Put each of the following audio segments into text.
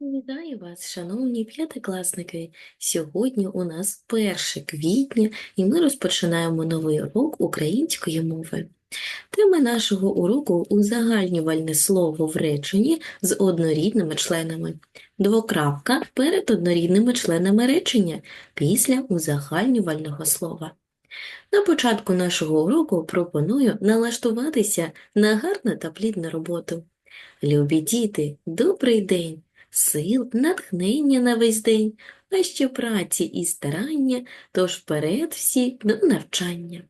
Вітаю вас, шановні п'ятикласники! Сьогодні у нас 1 квітня, і ми розпочинаємо новий урок української мови. Тема нашого уроку – узагальнювальне слово в реченні з однорідними членами. Двокрапка перед однорідними членами речення після узагальнювального слова. На початку нашого уроку пропоную налаштуватися на гарну та плідну роботу. Любі діти, добрий день! Сил, натхнення на весь день, а ще праці і старання, тож вперед всі до навчання.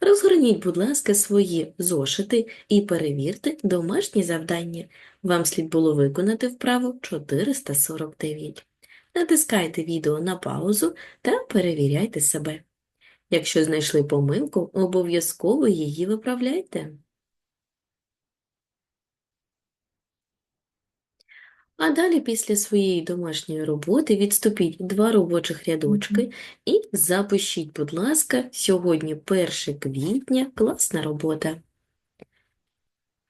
Розгорніть, будь ласка, свої зошити і перевірте домашні завдання. Вам слід було виконати вправу 449. Натискайте відео на паузу та перевіряйте себе. Якщо знайшли помилку, обов'язково її виправляйте. А далі після своєї домашньої роботи відступіть два робочих рядочки і запишіть, будь ласка, сьогодні 1 квітня, класна робота.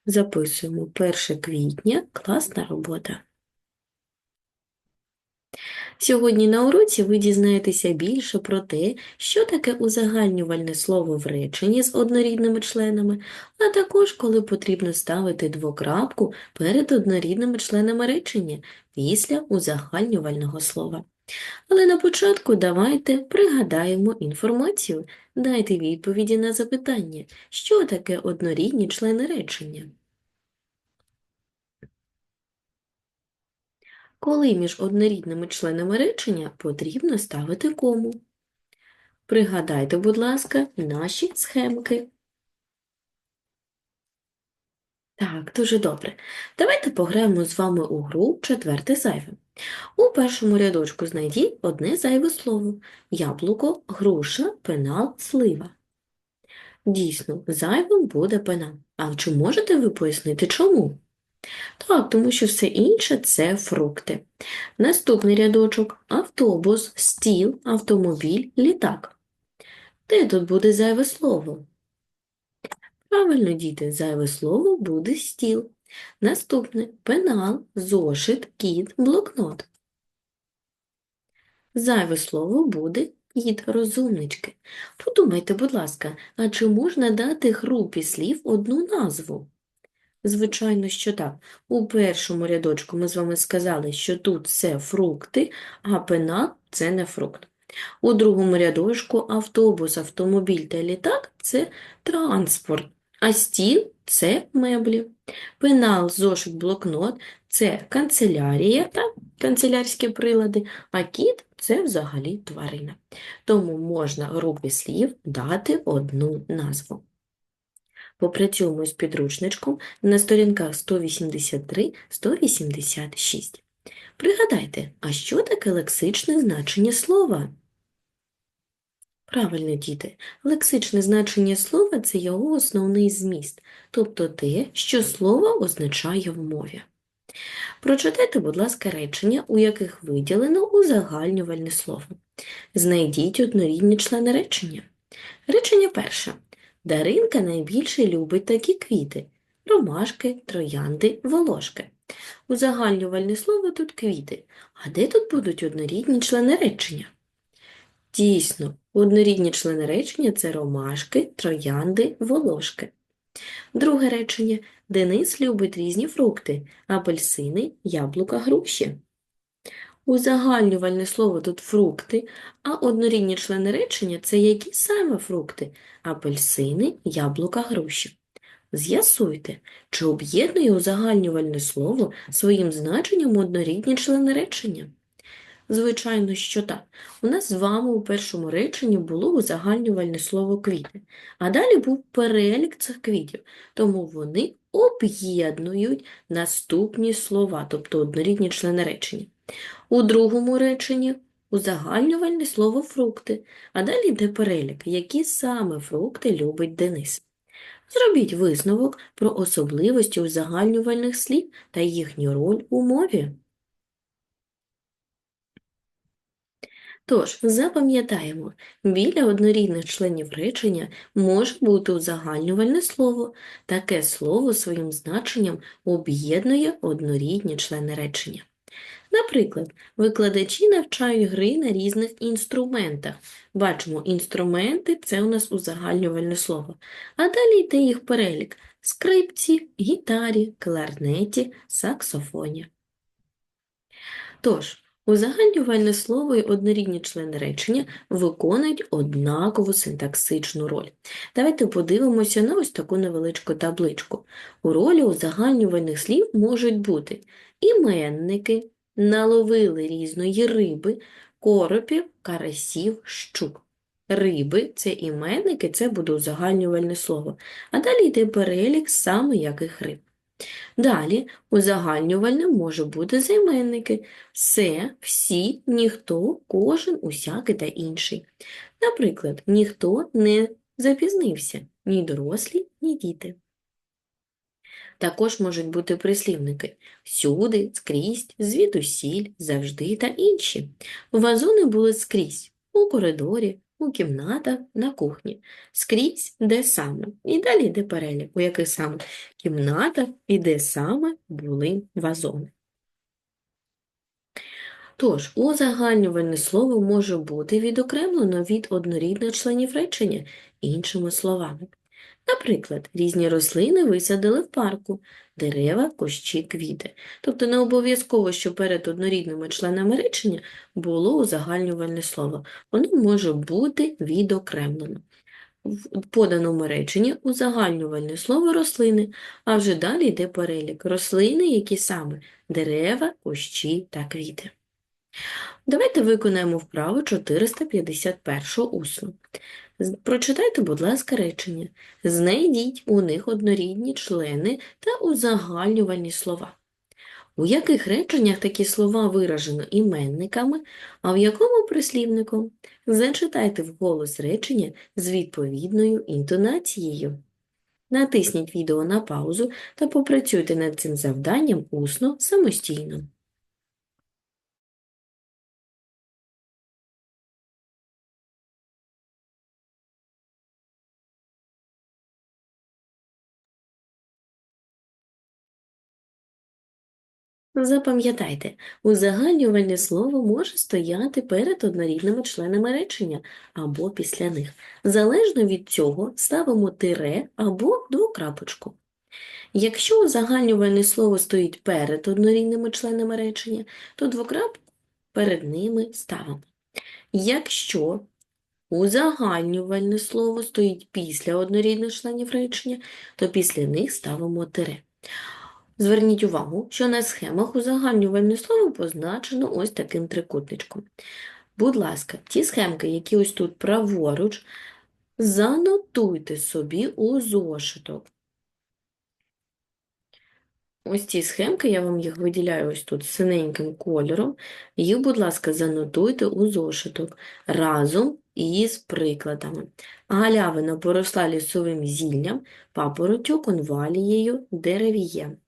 Записуємо 1 квітня, класна робота. Сьогодні на уроці ви дізнаєтеся більше про те, що таке узагальнювальне слово в реченні з однорідними членами, а також коли потрібно ставити двокрапку перед однорідними членами речення після узагальнювального слова. Але на початку давайте пригадаємо інформацію, дайте відповіді на запитання, що таке однорідні члени речення. Коли між однорідними членами речення потрібно ставити кому. Пригадайте, будь ласка, наші схемки. Так, дуже добре. Давайте пограємо з вами у гру четверте зайве. У першому рядочку знайдіть одне зайве слово – яблуко, груша, пенал, слива. Дійсно, зайвим буде пенал. А чи можете ви пояснити, чому? Так, тому що все інше це фрукти. Наступний рядочок автобус, стіл, автомобіль, літак. Де тут буде зайве слово? Правильно, діти, зайве слово буде стіл. Наступне пенал, зошит, кіт, блокнот. Зайве слово буде кіт, розумнички. Подумайте, будь ласка, а чи можна дати групі слів одну назву? Звичайно, що так. У першому рядочку ми з вами сказали, що тут це фрукти, а пенал – це не фрукт. У другому рядочку автобус, автомобіль та літак – це транспорт, а стіл – це меблі. Пенал, зошит, блокнот – це канцелярія та канцелярські прилади, а кіт – це взагалі тварина. Тому можна групі слів дати одну назву. Попрацюємо з підручничком на сторінках 183-186. Пригадайте, а що таке лексичне значення слова? Правильно, діти, лексичне значення слова – це його основний зміст, тобто те, що слово означає в мові. Прочитайте, будь ласка, речення, у яких виділено узагальнювальне слово. Знайдіть однорідні члени речення. Речення перше. Даринка найбільше любить такі квіти – ромашки, троянди, волошки. Узагальнювальне слово тут квіти. А де тут будуть однорідні члени речення? Дійсно, однорідні члени речення – це ромашки, троянди, волошки. Друге речення. Денис любить різні фрукти – апельсини, яблука, груші. Узагальнювальне слово тут фрукти, а однорідні члени речення – це які саме фрукти – апельсини, яблука, груші. З'ясуйте, чи об'єднує узагальнювальне слово своїм значенням однорідні члени речення? Звичайно, що так. У нас з вами у першому реченні було узагальнювальне слово квіти, а далі був перелік цих квітів, тому вони об'єднують наступні слова, тобто однорідні члени речення. У другому реченні узагальнювальне слово фрукти, а далі йде перелік, які саме фрукти любить Денис. Зробіть висновок про особливості узагальнювальних слів та їхню роль у мові. Тож, запам'ятаємо, біля однорідних членів речення може бути узагальнювальне слово. Таке слово своїм значенням об'єднує однорідні члени речення. Наприклад, викладачі навчають гри на різних інструментах. Бачимо, інструменти це у нас узагальнювальне слово. А далі йде їх перелік скрипці, гітарі, кларнеті, саксофоні. Тож, узагальнювальне слово і однорідні члени речення виконують однакову синтаксичну роль. Давайте подивимося на ось таку невеличку табличку. У ролі узагальнювальних слів можуть бути іменники, наловили різної риби, коропів, карасів, щук. Риби це іменники, це буде узагальнювальне слово. А далі йде перелік саме яких риб. Далі узагальнювальним може бути займенники все, всі, ніхто, кожен, усякий та інший. Наприклад, ніхто не запізнився, ні дорослі, ні діти. Також можуть бути прислівники всюди, скрізь, звідусіль, завжди та інші. Вазони були скрізь у коридорі, у кімнатах, на кухні. Скрізь де саме. І далі йде перелік, у яких саме кімнатах і де саме були вазони. Тож, узагальнювальне слово може бути відокремлено від однорідних членів речення іншими словами. Наприклад, різні рослини висадили в парку, дерева, кущі, квіти. Тобто не обов'язково, що перед однорідними членами речення було узагальнювальне слово. Воно може бути відокремлено. В поданому реченні узагальнювальне слово рослини, а вже далі йде перелік рослини, які саме дерева, кущі та квіти. Давайте виконаємо вправу 451 усно. З- Прочитайте, будь ласка, речення. Знайдіть у них однорідні члени та узагальнювальні слова. У яких реченнях такі слова виражено іменниками, а в якому прислівником? Зачитайте вголос речення з відповідною інтонацією. Натисніть відео на паузу та попрацюйте над цим завданням усно самостійно. Запам'ятайте, узагальнювальне слово може стояти перед однорідними членами речення або після них. Залежно від цього ставимо тире або двокрапочку. Якщо узагальнювальне слово стоїть перед однорідними членами речення, то двокрапку перед ними ставимо. Якщо узагальнювальне слово стоїть після однорідних членів речення, то після них ставимо тире. Зверніть увагу, що на схемах узагальнювальне слово позначено ось таким трикутничком. Будь ласка, ті схемки, які ось тут праворуч, занотуйте собі у зошиток. Ось ці схемки, я вам їх виділяю ось тут синеньким кольором. Їх, будь ласка, занотуйте у зошиток разом із прикладами. Галявина поросла лісовим зіллям, папоротю, конвалією, деревієм.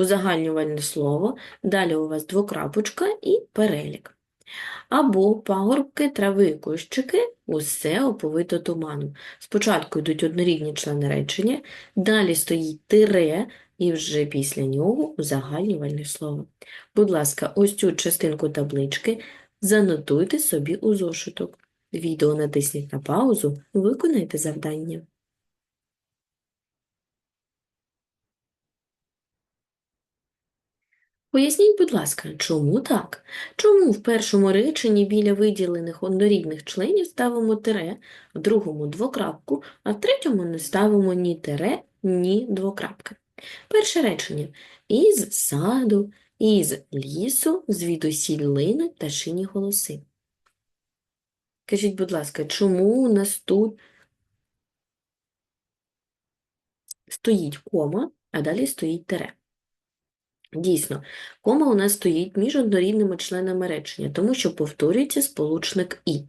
Узагальнювальне слово, далі у вас двокрапочка і перелік. Або пагорбки, трави, кущики, усе оповито туманом. Спочатку йдуть однорідні члени речення, далі стоїть тире, і вже після нього узагальнювальне слово. Будь ласка, ось цю частинку таблички занотуйте собі у зошиток. Відео натисніть на паузу, виконайте завдання. Поясніть, будь ласка, чому так? Чому в першому реченні біля виділених однорідних членів ставимо тире, в другому двокрапку, а в третьому не ставимо ні тире, ні двокрапки? Перше речення. Із саду, із лісу, звідусіль линуть пташині голоси. Кажіть, будь ласка, чому у нас тут стоїть кома, а далі стоїть тире? Дійсно, кома у нас стоїть між однорідними членами речення, тому що повторюється сполучник «і».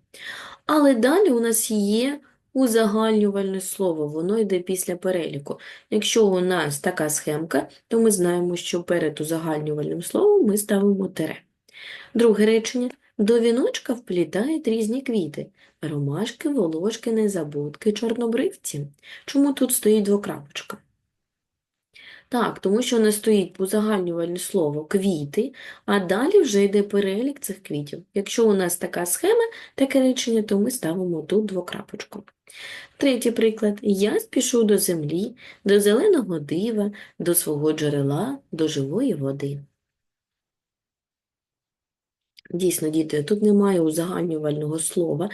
Але далі у нас є узагальнювальне слово, воно йде після переліку. Якщо у нас така схемка, то ми знаємо, що перед узагальнювальним словом ми ставимо тире. Друге речення. До віночка вплітають різні квіти – ромашки, волошки, незабудки, чорнобривці. Чому тут стоїть двокрапочка? Так, тому що не стоїть узагальнювальне слово квіти, а далі вже йде перелік цих квітів. Якщо у нас така схема, таке речення, то ми ставимо тут двокрапочку. Третій приклад. Я спішу до землі, до зеленого дива, до свого джерела, до живої води. Дійсно, діти, тут немає узагальнювального слова,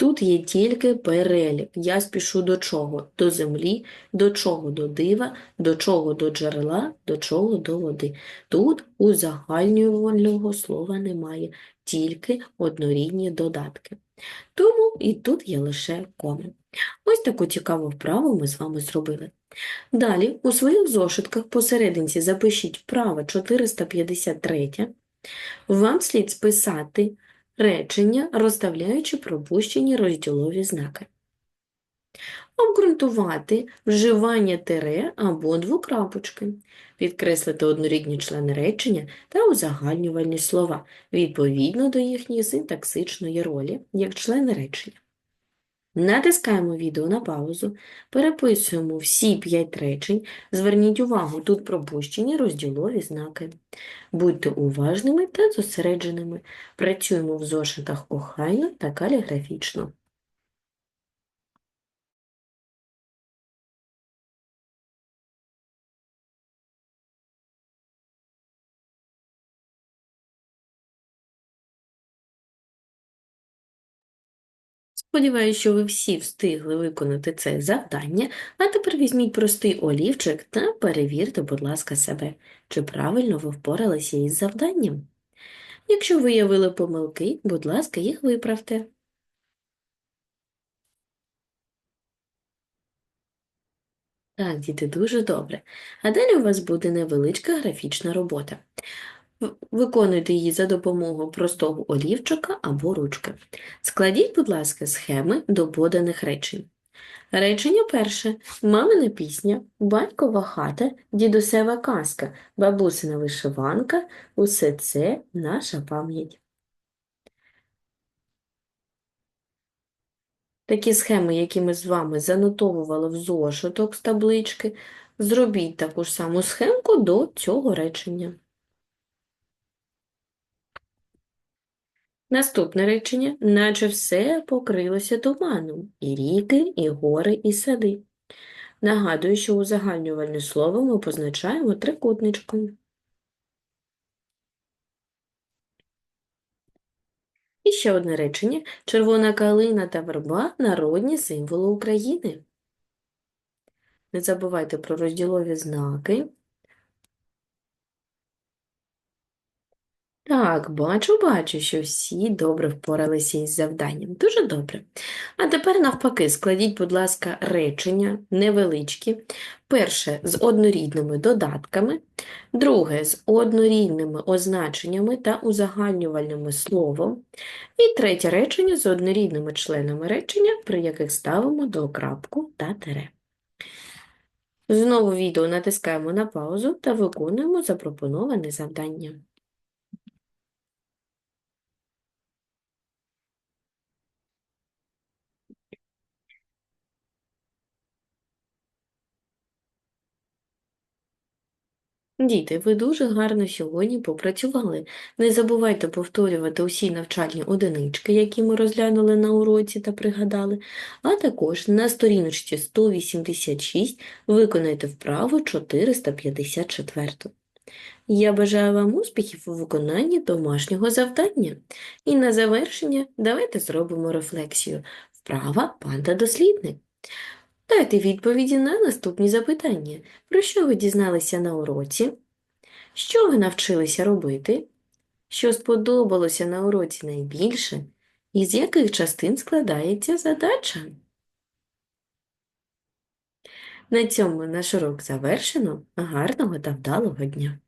тут є тільки перелік. Я спішу до чого? До землі, до чого до дива, до чого до джерела, до чого до води. Тут узагальнювального слова немає, тільки однорідні додатки. Тому і тут є лише коми. Ось таку цікаву вправу ми з вами зробили. Далі у своїх зошитках посерединці запишіть вправо 453. Вам слід списати речення, розставляючи пропущені розділові знаки. Обґрунтувати вживання тире або двокрапочки. Підкреслити однорідні члени речення та узагальнювальні слова відповідно до їхньої синтаксичної ролі як члени речення. Натискаємо відео на паузу, переписуємо всі п'ять речень, зверніть увагу, тут пропущені розділові знаки. Будьте уважними та зосередженими. Працюємо в зошитах охайно та каліграфічно. Сподіваюсь, що ви всі встигли виконати це завдання, а тепер візьміть простий олівчик та перевірте, будь ласка, себе, чи правильно ви впоралися із завданням. Якщо виявили помилки, будь ласка, їх виправте. Так, діти, дуже добре. А далі у вас буде невеличка графічна робота. Виконуйте її за допомогою простого олівчика або ручки. Складіть, будь ласка, схеми до поданих речень. Речення перше. Мамина пісня, батькова хата, дідусева казка, бабусина вишиванка – усе це наша пам'ять. Такі схеми, які ми з вами занотовували в зошиток з таблички, зробіть таку ж саму схемку до цього речення. Наступне речення, наче все покрилося туманом, і ріки, і гори, і сади. Нагадую, що узагальнювальне слово ми позначаємо трикутничком. І ще одне речення. Червона калина та верба – народні символи України. Не забувайте про розділові знаки. Так, бачу, бачу, що всі добре впоралися із завданням. Дуже добре. А тепер навпаки, складіть, будь ласка, речення невеличкі. Перше з однорідними додатками, друге з однорідними означеннями та узагальнювальним словом, і третє речення з однорідними членами речення, при яких ставимо докрапку та тире. Знову відео натискаємо на паузу та виконуємо запропоноване завдання. Діти, ви дуже гарно сьогодні попрацювали. Не забувайте повторювати усі навчальні одинички, які ми розглянули на уроці та пригадали, а також на сторіночці 186 виконайте вправу 454. Я бажаю вам успіхів у виконанні домашнього завдання. І на завершення давайте зробимо рефлексію. Вправа панда-дослідник. Дайте відповіді на наступні запитання. Про що ви дізналися на уроці? Що ви навчилися робити? Що сподобалося на уроці найбільше? І з яких частин складається задача? На цьому наш урок завершено. Гарного та вдалого дня!